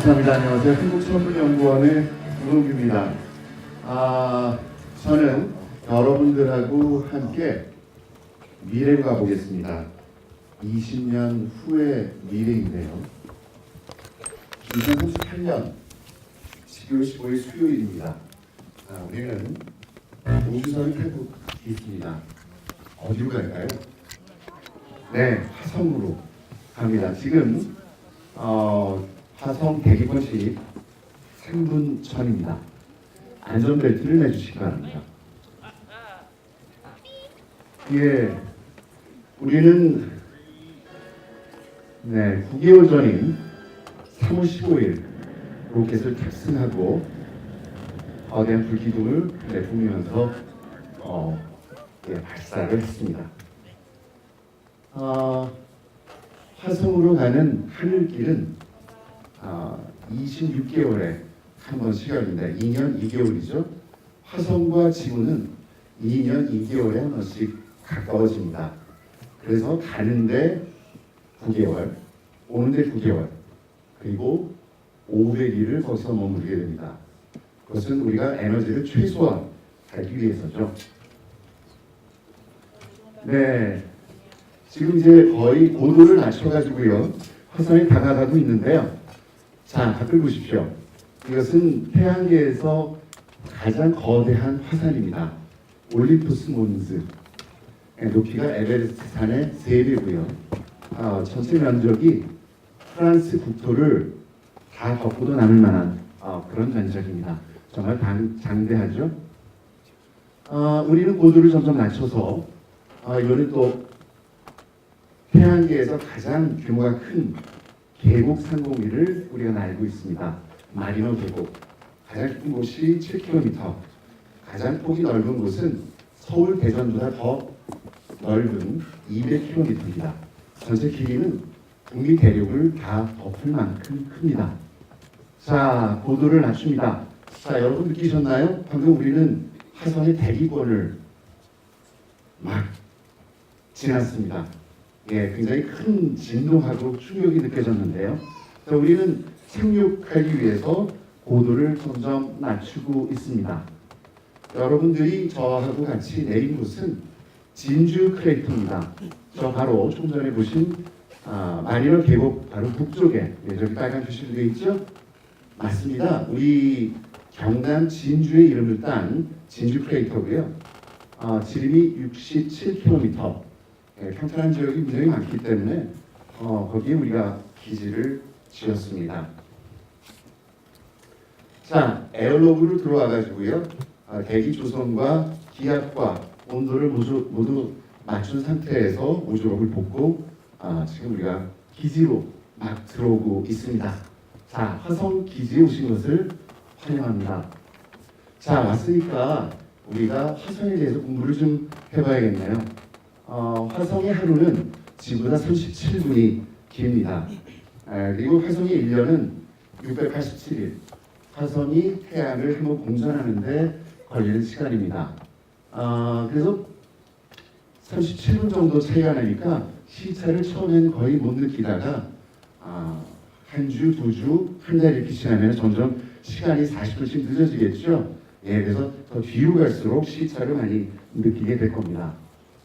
네, 감사합니다. 안녕하세요. 한국천문연구원의 우동규입니다. 아, 저는 여러분들하고 함께 미래로 가보겠습니다. 20년 후의 미래인데요. 2038년 12월 15일 수요일입니다. 아, 우리는 우주선을 타고 있습니다. 어디로 갈까요? 네, 화성으로 갑니다. 지금 어, 화성 대기권식 3분 전입니다. 안전벨트를 매주시기 바랍니다. 예, 우리는 네, 9개월 전인 3월 15일 로켓을 탑승하고 거대한 불기둥을 내뿜으면서 어, 예, 발사를 했습니다. 어, 화성으로 가는 하늘길은 아, 26개월에 한 번씩 열립니다. 2년 2개월이죠. 화성과 지구는 2년 2개월에 한 번씩 가까워집니다. 그래서 가는데 9개월, 오는데 9개월, 그리고 500일을 거기서 머무르게 됩니다. 그것은 우리가 에너지를 최소화하기 위해서죠. 네, 지금 이제 거의 고도를 낮춰가지고요 화성에 다가가고 있는데요. 자, 밖을 보십시오. 이것은 태양계에서 가장 거대한 화산입니다. 올림푸스 몬즈. 예, 높이가 에베레스트 산의 3배고요. 아, 전체 면적이 프랑스 국토를 다 덮고도 남을 만한 아, 그런 면적입니다. 정말 당, 장대하죠. 아, 우리는 고도를 점점 낮춰서 아, 이거는 또 태양계에서 가장 규모가 큰 계곡 상공위를 우리가 알고 있습니다. 마리노 계곡. 가장 큰 곳이 7km. 가장 폭이 넓은 곳은 서울 대전보다 더 넓은 200km입니다. 전체 길이는 북미 대륙을 다 덮을 만큼 큽니다. 자, 고도를 낮춥니다. 자, 여러분 느끼셨나요? 방금 우리는 화성의 대기권을 막 지났습니다. 예, 굉장히 큰 진동하고 충격이 느껴졌는데요. 자, 우리는 착륙하기 위해서 고도를 점점 낮추고 있습니다. 여러분들이 저하고 같이 내린 곳은 진주 크레이터입니다. 저 바로 좀 전에 보신 아, 마리너 계곡 바로 북쪽에 네, 저기 빨간 표시로 되어 있죠? 맞습니다. 우리 경남 진주의 이름을 딴 진주 크레이터고요. 아, 지름이 67km. 예, 평탄한 지역이 굉장히 많기 때문에 어, 거기에 우리가 기지를 지었습니다. 자, 에어로그로 들어와 가지고요. 아, 대기 조성과 기압과 온도를 모두, 모두 맞춘 상태에서 우주로를 볶고 아, 지금 우리가 기지로 막 들어오고 있습니다. 자, 화성 기지에 오신 것을 환영합니다. 자, 왔으니까 우리가 화성에 대해서 공부를 좀 해봐야겠네요. 어, 화성의 하루는 지구보다 37분이 깁니다. 아, 그리고 화성의 1년은 687일. 화성이 태양을 한번 공전하는데 걸리는 시간입니다. 아, 그래서 37분 정도 차이가 나니까 시차를 처음엔 거의 못 느끼다가 아, 한 주, 두 주, 한 달 이렇게 지나면 점점 시간이 40분씩 늦어지겠죠. 예, 그래서 더 뒤로 갈수록 시차를 많이 느끼게 될 겁니다.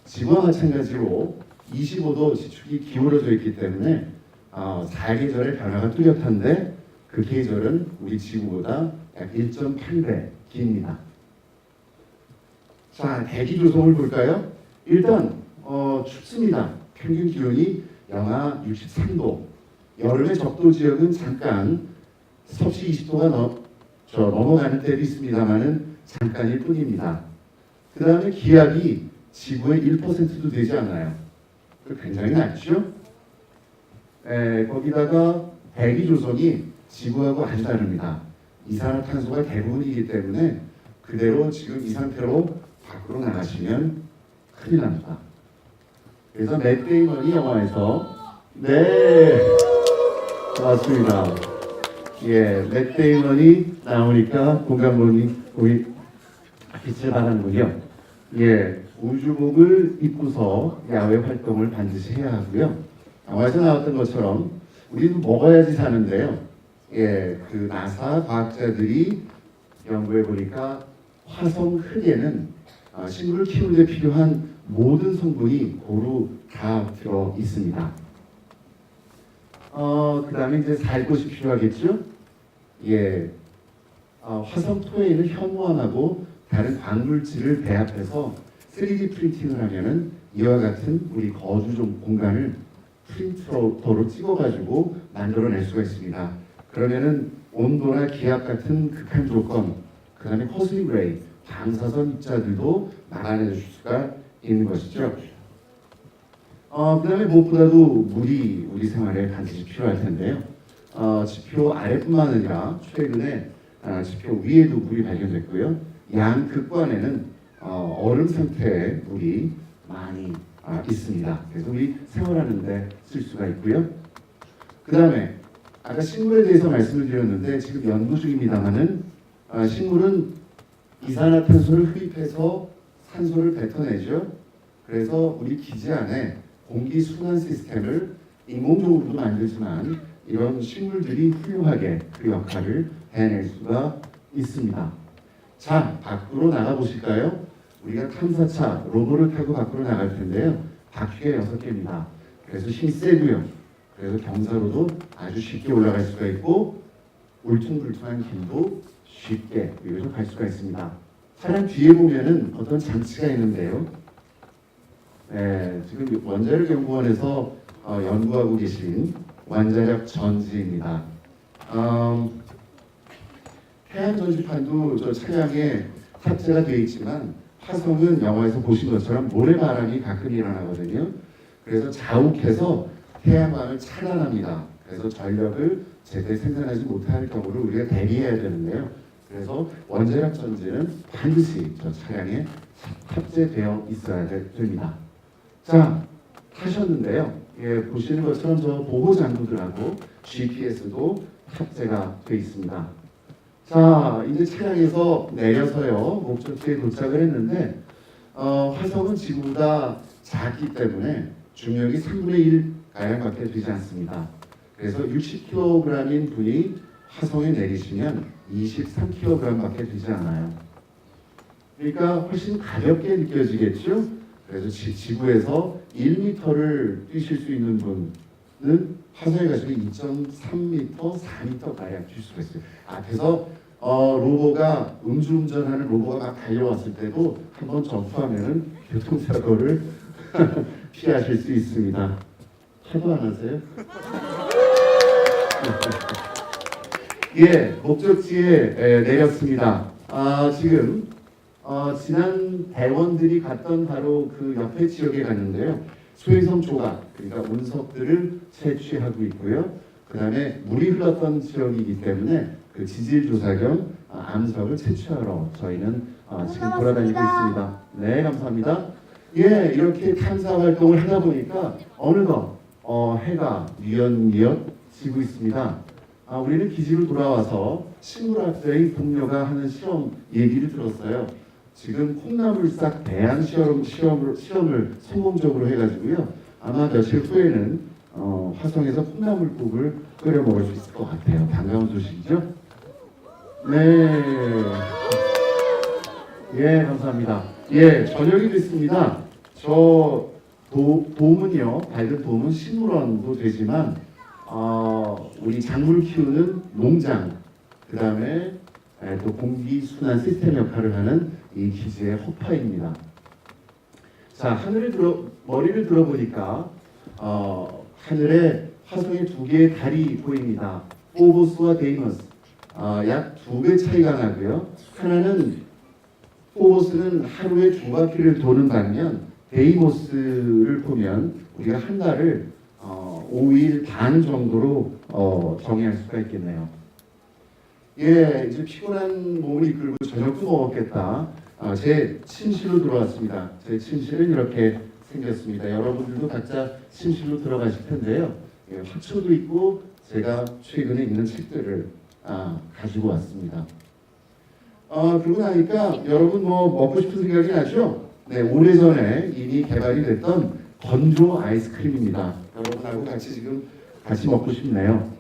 지구와 마찬가지로 25도 지축이 기울어져 있기 때문에 어, 4계절의 변화가 뚜렷한데 그 계절은 우리 지구보다 약 1.8배 깁니다. 자, 대기 조성을 볼까요? 일단 어, 춥습니다. 평균 기온이 영하 63도. 여름의 적도 지역은 잠깐 섭씨 20도가 넘, 저, 넘어가는 때도 있습니다만은 잠깐일 뿐입니다. 그 다음에 기압이 지구의 1%도 되지 않아요. 그 굉장히 낮죠? 에, 거기다가 대기 조성이 지구하고 아주 다릅니다. 이산화탄소가 대부분이기 때문에 그대로 지금 이 상태로 밖으로 나가시면 큰일 납니다. 그래서 맷 데이먼이 영화에서 네 맞습니다. 예, 맷 데이먼이 나오니까 공감본이 우리 빛을 발하는군요. 예, 우주복을 입고서 야외 활동을 반드시 해야 하고요. 영화에서 나왔던 것처럼 우리는 먹어야지 사는데요. 예, 그 나사 과학자들이 연구해 보니까 화성 흙에는 어, 식물을 키우는 데 필요한 모든 성분이 고루 다 들어 있습니다. 어, 그 다음에 이제 살 곳이 필요하겠죠? 예, 어, 화성 토에는 현무암하고 다른 광물질을 배합해서 3D 프린팅을 하면은 이와 같은 우리 거주 좀 공간을 프린터로 찍어가지고 만들어낼 수가 있습니다. 그러면은 온도나 기압 같은 극한 조건, 그 다음에 코스믹 레이, 방사선 입자들도 막아낼 수가 있는 것이죠. 어, 그 다음에 무엇보다도 물이 우리 생활에 반드시 필요할 텐데요. 어, 지표 아래뿐만 아니라 최근에 아, 지표 위에도 물이 발견됐고요. 양 극관에는 어, 얼음 상태의 물이 많이 아, 있습니다. 그래서 우리 생활하는데 쓸 수가 있고요. 그 다음에 아까 식물에 대해서 말씀을 드렸는데 지금 연구 중입니다만은 아, 식물은 이산화탄소를 흡입해서 산소를 뱉어내죠. 그래서 우리 기지 안에 공기 순환 시스템을 인공적으로도 만들지만 이런 식물들이 훌륭하게 그 역할을 해낼 수가 있습니다. 자, 밖으로 나가 보실까요? 우리가 탐사차 로봇을 타고 밖으로 나갈 텐데요. 바퀴가 여섯 개입니다. 그래서 힘이 세고요. 그래서 경사로도 아주 쉽게 올라갈 수가 있고 울퉁불퉁한 길도 쉽게 여기서 갈 수가 있습니다. 차량 뒤에 보면은 어떤 장치가 있는데요. 네, 지금 원자력 연구원에서 어, 연구하고 계신 원자력 전지입니다. 음, 태양 전지판도 저 차량에 탑재가 되어 있지만 화성은 영화에서 보신 것처럼 모래바람이 가끔 일어나거든요. 그래서 자욱해서 태양광을 차단합니다. 그래서 전력을 제때 생산하지 못할 경우를 우리가 대비해야 되는데요. 그래서 원자력 전지는 반드시 저 차량에 탑재되어 있어야 되- 됩니다. 자, 타셨는데요. 예, 보시는 것처럼 저 보호 장구들하고 GPS도 탑재가 되어 있습니다. 자, 이제 차량에서 내려서요 목적지에 도착을 했는데 어, 화성은 지구보다 작기 때문에 중력이 3분의 1 가량밖에 되지 않습니다. 그래서 60kg인 분이 화성에 내리시면 23kg밖에 되지 않아요. 그러니까 훨씬 가볍게 느껴지겠죠? 그래서 지, 지구에서 1m를 뛰실 수 있는 분은 화성에 가시면 2.3m, 4m 가량 뛸 수가 있어요. 앞에서 어, 로보가 음주운전하는 로보가 막 달려왔을 때도 한번 점프하면은 교통사고를 피하실 수 있습니다. 하도 안 하세요? 예, 목적지에 에, 내렸습니다. 아, 지금 어, 지난 대원들이 갔던 바로 그 옆에 지역에 갔는데요. 소행성 조각, 그러니까 운석들을 채취하고 있고요. 그 다음에 물이 흘렀던 지역이기 때문에 그 지질 조사 겸 아, 암석을 채취하러 저희는 어, 지금 돌아다니고 있습니다. 네, 감사합니다. 예, 이렇게 탐사 활동을 하다 보니까 어느덧 어, 해가 뉘엿뉘엿 지고 있습니다. 아, 우리는 기지로 돌아와서 식물학자의 동료가 하는 실험 얘기를 들었어요. 지금 콩나물싹 배양 시험, 시험을, 시험을 성공적으로 해가지고요. 아마 며칠 후에는 어, 화성에서 콩나물국을 끓여 먹을 수 있을 것 같아요. 반가운 소식이죠? 네. 예, 감사합니다. 예, 저녁이 됐습니다. 저 도, 돔은요, 밝은 돔은 식물원도 되지만, 어, 우리 작물 키우는 농장, 그 다음에 또 공기 순환 시스템 역할을 하는 이 기지의 허파입니다. 자, 하늘을 들어, 머리를 들어보니까, 어, 하늘에 화성의 두 개의 달이 보입니다. 포보스와 데이머스. 어, 약두 배 차이가 나고요. 하나는 포보스는 하루에 두 바퀴를 도는 반면 데이모스를 보면 우리가 한 달을 어, 5일 반 정도로 어, 정의할 수가 있겠네요. 예, 이제 피곤한 몸을 이끌고 저녁도 먹었겠다. 아, 제 침실로 들어왔습니다. 제 침실은 이렇게 생겼습니다. 여러분들도 각자 침실로 들어가실 텐데요. 예, 화초도 있고 제가 최근에 읽는 책들을 아, 가지고 왔습니다. 어, 그러고 나니까 여러분 뭐 먹고 싶은 생각이 나죠? 네, 오래전에 이미 개발이 됐던 건조 아이스크림입니다. 여러분하고 같이 지금 같이 먹고 싶네요.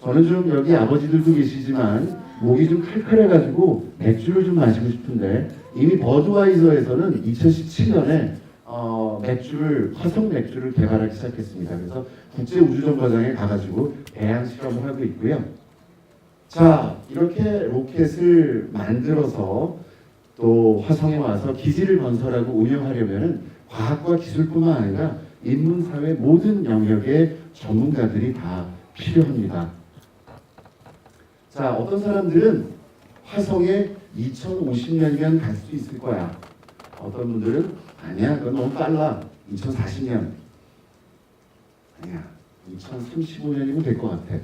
저는 좀 여기 아버지들도 계시지만 목이 좀 칼칼해가지고 맥주를 좀 마시고 싶은데 이미 버드와이저에서는 2017년에 어, 맥주를 화성 맥주를 개발하기 시작했습니다. 그래서 국제 우주정거장에 가가지고 배양 실험을 하고 있고요. 자 이렇게 로켓을 만들어서 또 화성에 와서 기지를 건설하고 운영하려면은 과학과 기술뿐만 아니라 인문 사회 모든 영역의 전문가들이 다 필요합니다. 자 어떤 사람들은 화성에 2050년이면 갈 수 있을 거야. 어떤 분들은 아니야 그건 너무 빨라 2040년 아니야 2035년이면 될 것 같아.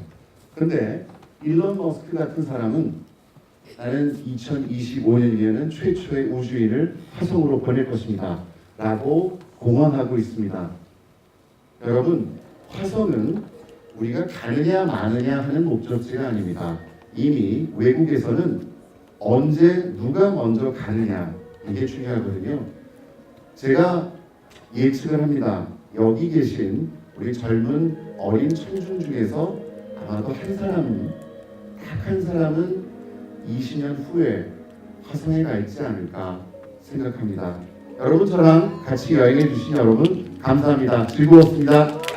근데 일론 머스크 같은 사람은 나는 2025년이면은 최초의 우주인을 화성으로 보낼 것입니다. 라고 공언하고 있습니다. 여러분, 화성은 우리가 가느냐 마느냐 하는 목적지가 아닙니다. 이미 외국에서는 언제 누가 먼저 가느냐 이게 중요하거든요. 제가 예측을 합니다. 여기 계신 우리 젊은 어린 청중 중에서 아마도 한 사람은 딱한 사람은 20년 후에 화성에 가 있지 않을까 생각합니다. 여러분 저랑 같이 여행해 주신 여러분 감사합니다. 즐거웠습니다.